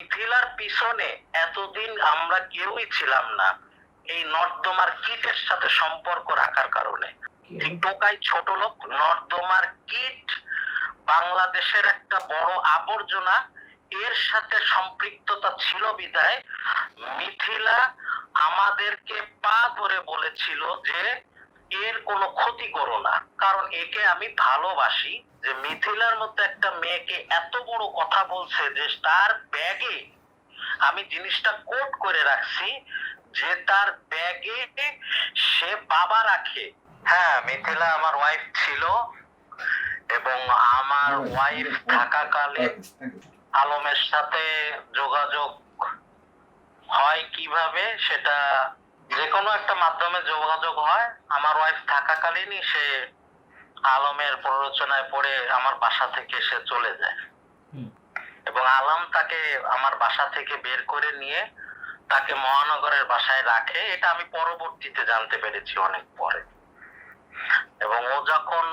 মিথিলার পিছনে এতদিন আমরা কেউই ছিলাম না। এই নর্দমার কিটের সাথে সম্পর্ক রাখার কারণে। টোকাই ছোট লোক নর্দমার কিট বাংলাদেশের একটা বড় আবর্জনা। এর সাথে সম্পৃক্ততা ছিল বিদায় মিথিলা আমাদেরকে পা ধরে বলেছিল যে এর কোনো ক্ষতি করো না। কারণ একে আমি ভালোবাসি। যে মিথিলার মতো একটা মেয়েকে এত বড় কথা বলছে যে তার ব্যাগে আমি জিনিসটা কোট করে রাখছি, যে তার ব্যাগে সে বাবা রাখে। হ্যাঁ মিথিলা আমার ওয়াইফ ছিল এবং আমার ওয়াইফ থাকাকালে আলমের সাথে যোগাযোগ হয় কীভাবে সেটা যে কোনো একটা মাধ্যমে যোগাযোগ হয়। আমার ওয়াইফ থাকাকালীনই সে আলমের প্ররোচনায় পড়ে আমার বাসা থেকে সে চলে যায়। এবং আলম তাকে আমার বাসা থেকে বের করে নিয়ে তাকে মহানগরের বাসায় রাখে। এটা আমি পরবর্তীতে জানতে পেরেছি অনেক পরে। এবং ও যখন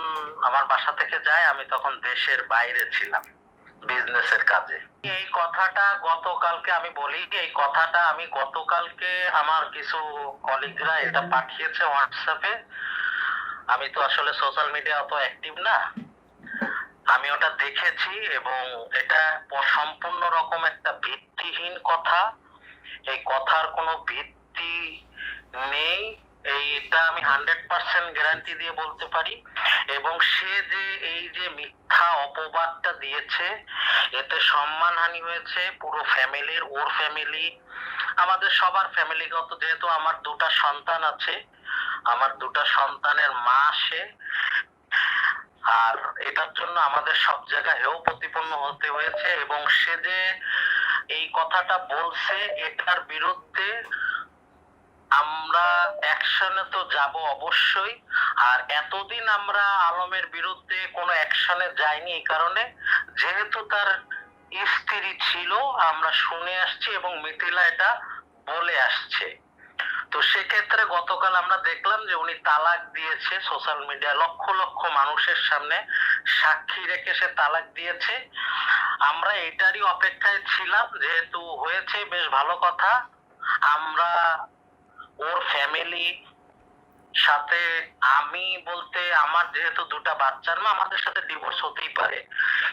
আমার বাসা থেকে যায় আমি তখন দেশের বাইরে ছিলাম। বিজনেসের কাজে। এই কথাটা গতকালকে আমি বলি এই কথাটা আমি গতকালকে আমার কিছু কলিগরা এটা পাঠিয়েছে হোয়াটসঅ্যাপে আমি তো আসলে সোশ্যাল মিডিয়া অত অ্যাক্টিভ না। আমি ওটা দেখেছি এবং এটা সম্পূর্ণ রকম একটা ভিত্তিহীন কথা। এই কথার কোনো ভিত্তি নেই। হান্ড্রেড পার্সেন্ট গ্যারান্টি দিয়ে বলতে পারি। এবং সে যে এই যে মিথ্যা অপবাদটা দিয়েছে, এতে সম্মানহানি হয়েছে পুরো ফ্যামিলির, ওর ফ্যামিলি, আমাদের সবার ফ্যামিলিগত যেহেতু আমার দুটা সন্তান আছে, আমার দুটা সন্তানের মা সে, আর এটার জন্য আমাদের সব জায়গায় হেয় প্রতিপন্ন হতে হয়েছে। এবং সে যে এই কথাটা বলছে, এটার বিরুদ্ধে আমরা অ্যাকশনে তো যাব অবশ্যই। আর এতদিন আমরা আলমের বিরুদ্ধে কোনো অ্যাকশনে যাইনি এই কারণে। যেহেতু তার স্ত্রী ছিল, আমরা শুনে আসছি এবং মিথিলা এটা বলে আসছে। তো সেক্ষেত্রে গতকাল আমরা দেখলাম যে উনি তালাক দিয়েছে সোশ্যাল মিডিয়া লক্ষ লক্ষ মানুষের সামনে সাক্ষী রেখে সে তালাক দিয়েছে। আমরা এটারই অপেক্ষায় ছিলাম, যেহেতু হয়েছে, বেশ ভালো কথা। আমরা ওর ফ্যামিলি সাথে আমি বলতে আমার যেহেতু দুটা বাচ্চার মা আমাদের সাথে ডিভোর্স হতেই পারে।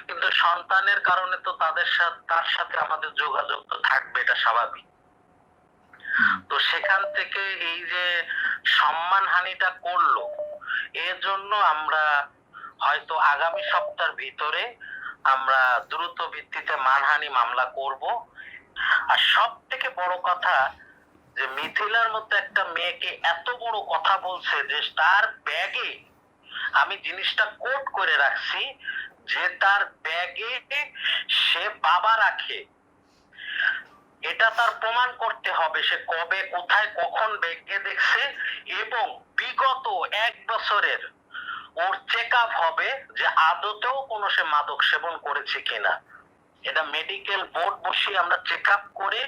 কিন্তু সন্তানের কারণে তো তাদের সাথে তার সাথে আমাদের যোগাযোগ তো থাকবে এটা স্বাভাবিক। তো সেখান থেকে এই যে সম্মানহানিটা করল এর জন্য আমরা হয়তো আগামী সপ্তাহের ভিতরে আমরা দ্রুত ভিত্তিতে মানহানি মামলা করব। আর সব থেকে বড় কথা যে মিথিলার মতো একটা মেয়েকে এত বড় কথা বলছে যে তার ব্যাগে আমি জিনিসটা কোট করে রাখছি যে তার ব্যাগে সে বাবা রাখে। এটা তার প্রমাণ করতে হবে সে কবে, কোথায়, কখন ব্যাগে দেখছে এবং বিগত এক বছরের ওর চেক হবে যে আদতেও কোনো সে মাদক সেবন করেছে কিনা। এটা মেডিকেল বোর্ড বসিয়ে আমরা চেক আপ করে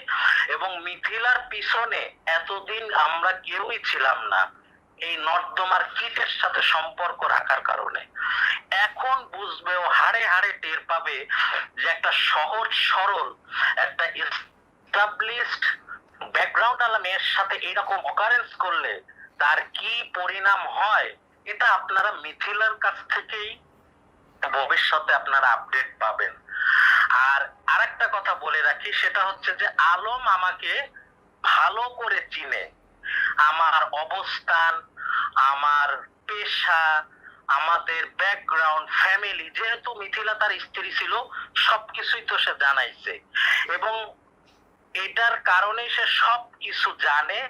এবং মিথিলার পিছনে এতদিন আমরা কেউই ছিলাম না, এই নর্দমার কিটের সাথে সম্পর্ক রাখার কারণে। এখন বুঝবে ও হাড়ে হাড়ে টের পাবে যে একটা সহজ, সরল, একটা এস্টাবলিশড ব্যাকগ্রাউন্ড আলা মেয়ের সাথে এরকম অকারেন্স করলে তার কি পরিণাম হয়, এটা আপনারা মিথিলার কাছ থেকেই ভবিষ্যতে আপনারা আপডেট পাবেন আর আরেকটা কথা বলে রাখি সেটা হচ্ছে যে আলম আমাকে ভালো করে চিনে। আমার অবস্থান, আমার পেশা, আমাদের ব্যাকগ্রাউন্ড ফ্যামিলি যেহেতু মিথিলা তার স্ত্রী ছিল, সবকিছুই তো সে জানাইছে। এবং এটার কারণে সে সব কিছু জানে।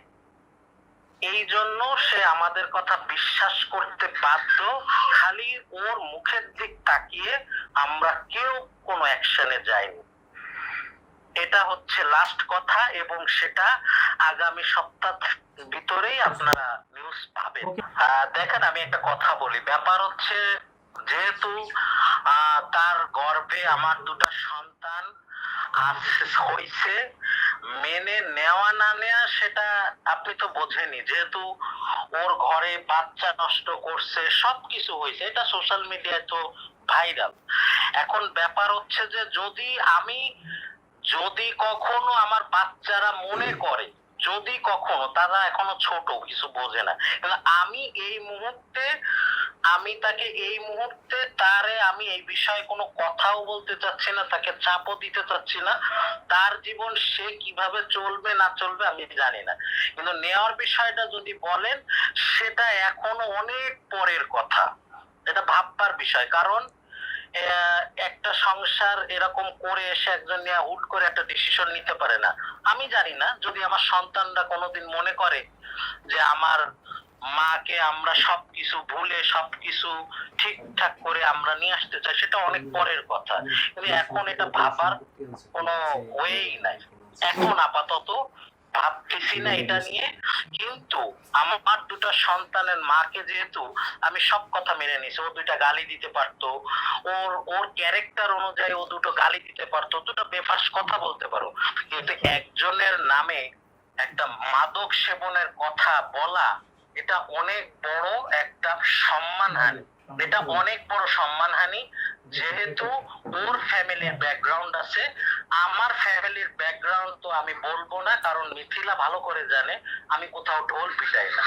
এই জন্য সে আমাদের কথা বিশ্বাস করতে বাধ্য। খালি ওর মুখের দিক তাকিয়ে আমরা কেউ কোনো অ্যাকশনে যাইনি। এটা হচ্ছে লাস্ট কথা এবং সেটা আগামী সপ্তাহ ভিতরেই আপনারা নিউজ পাবেন। দেখেন আমি একটা কথা বলি। ব্যাপার হচ্ছে যেহেতু তার গর্ভে আমার দুটো সন্তান হয়েছে মেনে নেওয়া না নেওয়া সেটা আপনি তো বোঝেনি যেহেতু ওর ঘরে বাচ্চা নষ্ট করছে সবকিছু হয়েছে এটা সোশ্যাল মিডিয়ায় তো ভাইরাল এখন ব্যাপার হচ্ছে যে যদি আমি যদি কখনো আমার বাচ্চারা মনে করে, যদি কখনো, তারা এখনও ছোট, কিছু বোঝে না। আমি এই মুহূর্তে, আমি তাকে এই মুহূর্তে, তারে আমি এই বিষয়ে কোনো কথাও বলতে চাচ্ছি না, তাকে চাপও দিতে চাচ্ছি না। তার জীবন সে কীভাবে চলবে, না চলবে, আমি জানি না। কিন্তু নেওয়ার বিষয়টা যদি বলেন, সেটা এখনও অনেক পরের কথা। এটা ভাববার বিষয়। কারণ একটা সংসার এরকম করে এসে একজন নিয়ে হুট করে একটা ডিসিশন নিতে পারে না। আমি জানি না যদি আমার সন্তানরা কোনোদিন মনে করে যে আমার মাকে আমরা সবকিছু ভুলে সবকিছু ঠিকঠাক করে আমরা নিয়ে আসতে চাই সেটা অনেক পরের কথা। কিন্তু এখন এটা ভাবার কোনো ওয়েই নাই। এখন আপাতত ভাবতেছি না এটা নিয়ে। কিন্তু আমার দুটো সন্তানের মাকে যেহেতু আমি সব কথা মেনে নিছি ও দুইটা গালি দিতে পারতো ওর ওর ক্যারেক্টার অনুযায়ী ও দুটো গালি দিতে পারতো দুটো বেফাস কথা বলতে পারো। কিন্তু একজনের নামে একটা মাদক সেবনের কথা বলা এটা অনেক বড় একটা সম্মানহানি। এটা অনেক বড় সম্মানহানি, যেহেতু ওর ফ্যামিলির ব্যাকগ্রাউন্ড আছে। আমার ফ্যামিলির ব্যাকগ্রাউন্ড তো আমি বলব না, কারণ মিথিলা ভালো করে জানে, আমি কোথাও ঢোল পিটাই না।